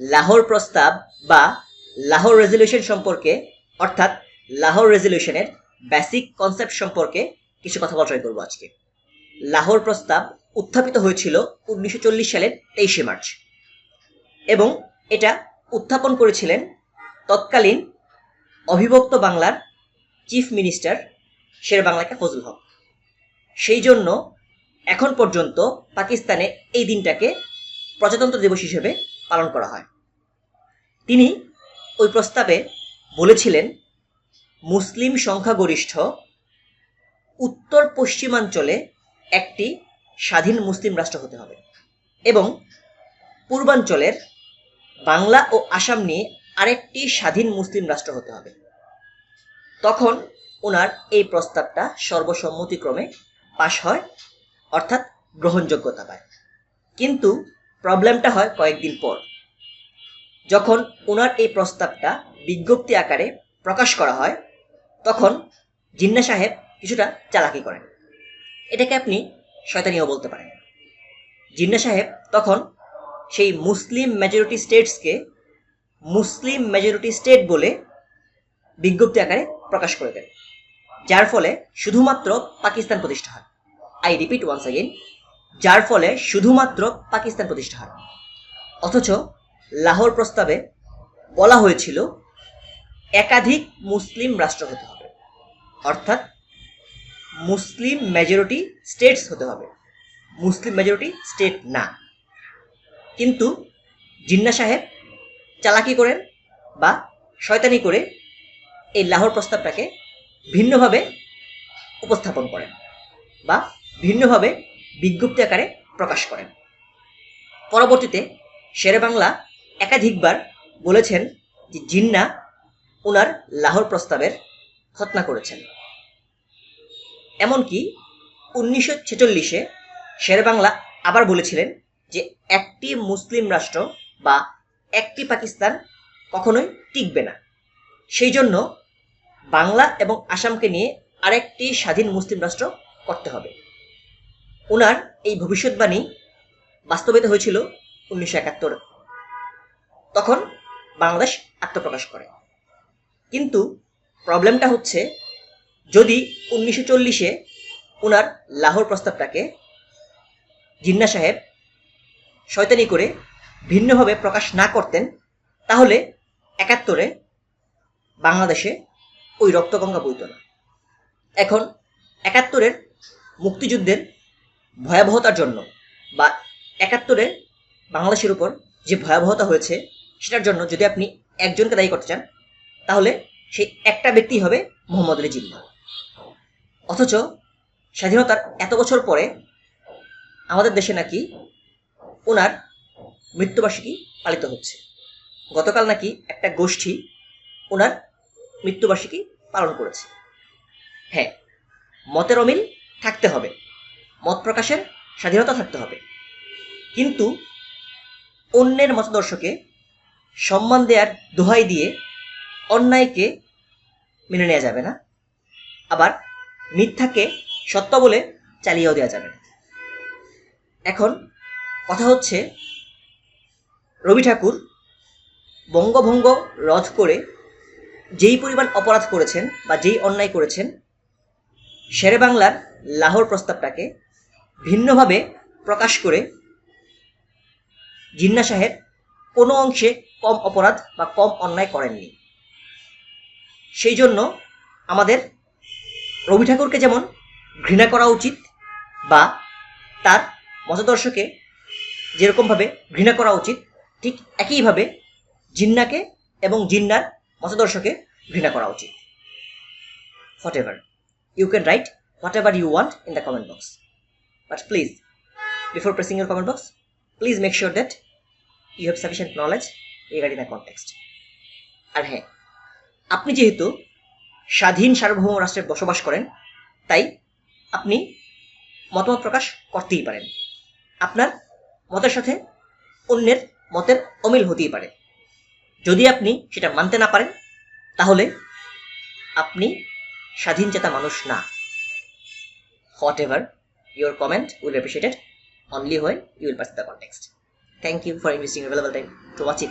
লাহোর প্রস্তাব বা লাহোর রেজলিউশন সম্পর্কে, অর্থাৎ লাহোর রেজলিউশনের বেসিক কনসেপ্ট সম্পর্কে কিছু কথা বলা ট্রাই করব আজকে। লাহোর প্রস্তাব উত্থাপিত হয়েছিল উনিশশো সালের তেইশে মার্চ এবং এটা উত্থাপন করেছিলেন তৎকালীন অবিভক্ত বাংলার চিফ মিনিস্টার শের বাংলাকে ফজল হক। সেই জন্য এখন পর্যন্ত পাকিস্তানে এই দিনটাকে প্রজাতন্ত্র দিবস হিসেবে পালন করা হয়। তিনি ওই প্রস্তাবে বলেছিলেন, মুসলিম সংখ্যাগরিষ্ঠ উত্তর পশ্চিমাঞ্চলে একটি স্বাধীন মুসলিম রাষ্ট্র হতে হবে এবং পূর্বাঞ্চলের বাংলা ও আসাম নিয়ে আরেকটি স্বাধীন মুসলিম রাষ্ট্র হতে হবে। তখন ওনার এই প্রস্তাবটা সর্বসম্মতিক্রমে পাশ হয়, অর্থাৎ গ্রহণযোগ্যতা পায়। কিন্তু প্রবলেমটা হয় কয়েকদিন পর। যখন ওনার এই প্রস্তাবটা বিজ্ঞপ্তি আকারে প্রকাশ করা হয়, তখন জিন্না সাহেব কিছুটা চালাকি করেন। এটাকে আপনি শয়তানিও বলতে পারেন। জিন্না সাহেব তখন সেই মুসলিম মেজরিটি স্টেটসকে মুসলিম মেজরিটি স্টেট বলে বিজ্ঞপ্তি আকারে প্রকাশ করে দেন, যার ফলে শুধুমাত্র পাকিস্তান প্রতিষ্ঠা হয়। আই রিপিট ওয়ান্স অ্যাগেন যার ফলে শুধুমাত্র পাকিস্তান প্রতিষ্ঠা হয়। অথচ লাহোর প্রস্তাবে বলা হয়েছিল, একাধিক মুসলিম রাষ্ট্র হতে হবে। অর্থাৎ মুসলিম মেজরিটি স্টেটস হতে হবে। মুসলিম মেজরিটি স্টেট না। কিন্তু জিন্না সাহেব চালাকি করেন বা শয়তানি করে এই লাহোর প্রস্তাবটাকে ভিন্নভাবে উপস্থাপন করেন বা ভিন্নভাবে বিজ্ঞপ্তি আকারে প্রকাশ করেন। পরবর্তীতে শেরে বাংলা একাধিকবার বলেছেন যে জিন্না ওনার লাহোর প্রস্তাবের খতনা করেছেন। এমনকি উনিশশো ছেচল্লিশে শেরে বাংলা আবার বলেছিলেন যে একটি মুসলিম রাষ্ট্র বা একটি পাকিস্তান কখনোই টিকবে না। সেই জন্য বাংলা এবং আসামকে নিয়ে আরেকটি স্বাধীন মুসলিম রাষ্ট্র করতে হবে। ওনার এই ভবিষ্যৎবাণী বাস্তবায়িত হয়েছিল উনিশশো একাত্তর। তখন বাংলাদেশ আত্মপ্রকাশ করে। কিন্তু প্রবলেমটা হচ্ছে, যদি উনিশশো চল্লিশে ওনার লাহোর প্রস্তাবটাকে জিন্না সাহেব শয়তানি করে ভিন্নভাবে প্রকাশ না করতেন, তাহলে একাত্তরে বাংলাদেশে ওই রক্তগঙ্গা বইত না। এখন একাত্তরের মুক্তিযুদ্ধের ভয়াবহতার জন্য বা একাত্তরে বাংলাদেশের উপর যে ভয়াবহতা হয়েছে, সেটার জন্য যদি আপনি একজনকে দায়ী করতে চান, তাহলে সেই একটা ব্যক্তি হবে মোহাম্মদ আলী জিন্না অথচ স্বাধীনতার এত বছর পরে আমাদের দেশে নাকি ওনার মৃত্যুবার্ষিকী পালিত হচ্ছে। গতকাল নাকি একটা গোষ্ঠী ওনার মৃত্যুবার্ষিকী পালন করেছে। হ্যাঁ মতের অমিল থাকতে হবে। মত প্রকাশের স্বাধীনতা থাকতে হবে। কিন্তু অন্যের মতাদর্শকে সম্মান দেওয়ার দোহাই দিয়ে অন্যায়কে মেনে নেওয়া যাবে না, আবার মিথ্যাকে সত্য বলে চালিয়েও দেওয়া যাবে এখন কথা হচ্ছে, রবি ঠাকুর বঙ্গভঙ্গ রদ করে যেই পরিমাণ অপরাধ করেছেন বা যেই অন্যায় করেছেন শেরে বাংলার লাহোর প্রস্তাবটাকে ভিন্নভাবে প্রকাশ করে জিন্না সাহেব কোনো অংশে কম অপরাধ বা কম অন্যায় করেননি। সেই জন্য আমাদের রবি ঠাকুরকে যেমন ঘৃণা করা উচিত বা তার মতাদর্শকে যেরকমভাবে ঘৃণা করা উচিত, ঠিক একইভাবে জিন্নাকে এবং জিন্নার মতাদর্শকে ঘৃণা করা উচিত। Whatever you can write whatever you want in the comment box. But please before pressing your comment box please make sure that you have sufficient knowledge regarding the context আর হ্যাঁ আপনি যেহেতু স্বাধীন সার্বভৌম রাষ্ট্রে বসবাস করেন, তাই আপনি মতামত প্রকাশ করতেই পারেন। আপনার মতের সাথে অন্যের মতের অমিল হতেই পারে। যদি আপনি সেটা মানতে না পারেন, তাহলে আপনি স্বাধীন চেতা মানুষ না। Whatever Your comment will be appreciated only when you will pass the context. Thank you for investing your valuable time to watch it.